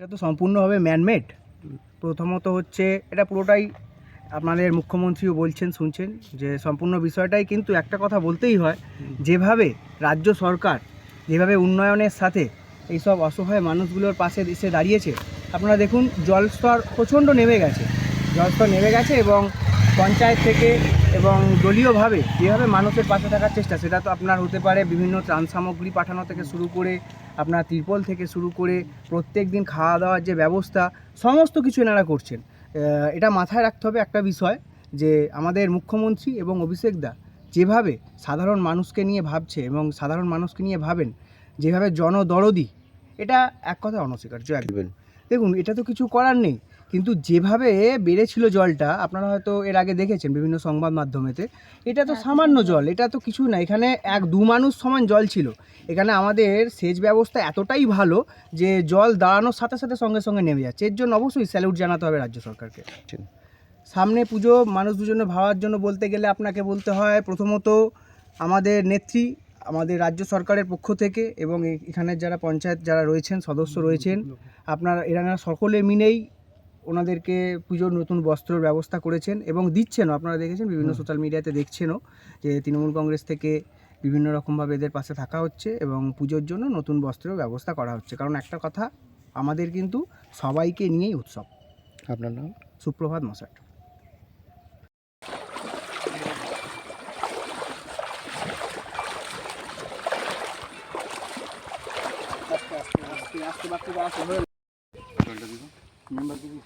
এটা তো সম্পূর্ণভাবে ম্যানমেড প্রথমত হচ্ছে এটা পুরোটাই আপনাদের মুখ্যমন্ত্রীও বলছেন, শুনছেন, যে সম্পূর্ণ বিষয়টাই কিন্তু একটা কথা বলতেই হয়, যেভাবে রাজ্য সরকার যেভাবে উন্নয়নের সাথে এইসব অসহায় মানুষগুলোর পাশে এসে দাঁড়িয়েছে, আপনারা দেখুন, জলস্তর প্রচণ্ড নেমে গেছে। জলস্তর নেমে গেছে এবং পঞ্চায়েত থেকে এবং দলীয়ভাবে যেভাবে মানুষের পাশে থাকার চেষ্টা সেটা তো আপনার হতে পারে বিভিন্ন ত্রাণ সামগ্রী পাঠানো থেকে শুরু করে আপনার তিরপল থেকে শুরু করে প্রত্যেক দিন খাওয়া দাওয়ার যে ব্যবস্থা সমস্ত কিছু এনারা করছেন। এটা মাথায় রাখতে হবে একটা বিষয় যে আমাদের মুখ্যমন্ত্রী এবং অভিষেক দা যেভাবে সাধারণ মানুষকে নিয়ে ভাবছে এবং সাধারণ মানুষকে নিয়ে ভাবেন যেভাবে জনদরদি এটা এক কথা অনস্বীকার্য। একদম দেখুন এটা তো কিছু করার নেই। কিন্তু যেভাবে বেড়েছিল জলটা আপনারা হয়তো এর আগে দেখেছেন বিভিন্ন সংবাদ মাধ্যমেতে এটা তো সামান্য জল এটা তো কিছু না এখানে এক দু মানুষ সমান জল ছিল। এখানে আমাদের সেচ ব্যবস্থা এতটাই ভালো যে জল দাঁড়ানোর সাথে সাথে সঙ্গে সঙ্গে নেমে যাচ্ছে। এর জন্য অবশ্যই স্যালুট জানাতে হবে রাজ্য সরকারকে। সামনে পুজো মানুষ দুজনে ভাবার জন্য বলতে গেলে আপনাকে বলতে হয় প্রথমত আমাদের নেত্রী আমাদের রাজ্য সরকারের পক্ষ থেকে এবং এখানের যারা পঞ্চায়েত যারা রয়েছেন সদস্য রয়েছেন আপনার এনারা সকলে মিলেই ওনাদেরকে পুজোর নতুন বস্ত্রের ব্যবস্থা করেছেন এবং দিচ্ছেনও আপনারা দেখেছেন বিভিন্ন সোশ্যাল মিডিয়াতে দেখছেনও যে তৃণমূল কংগ্রেস থেকে বিভিন্ন রকমভাবে এদের পাশে থাকা হচ্ছে এবং পুজোর জন্য নতুন বস্ত্রের ব্যবস্থা করা হচ্ছে কারণ একটা কথা আমাদের কিন্তু সবাইকে নিয়েই উৎসব আপনার নাম সুপ্রভাত মশাট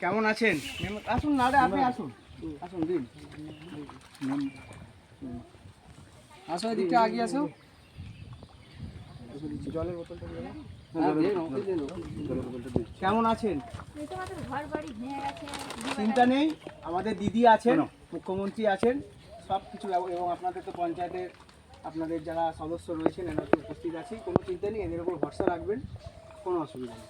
কেমন আছেন? আসুন না রে আপনি আসুন। আসুন দিন। আসো এদিকটা আগে আসো। জলের বোতলটা। হ্যাঁ। কেমন আছেন? চিন্তা নেই আমাদের দিদি আছেন মুখ্যমন্ত্রী আছেন সব কিছু ব্যব- এবং আপনাদের তো পঞ্চায়েতের আপনাদের যারা সদস্য রয়েছেন এরা তো উপস্থিত আছে কোনো চিন্তা নেই এদের উপর ভরসা রাখবেন কোনো অসুবিধা নেই।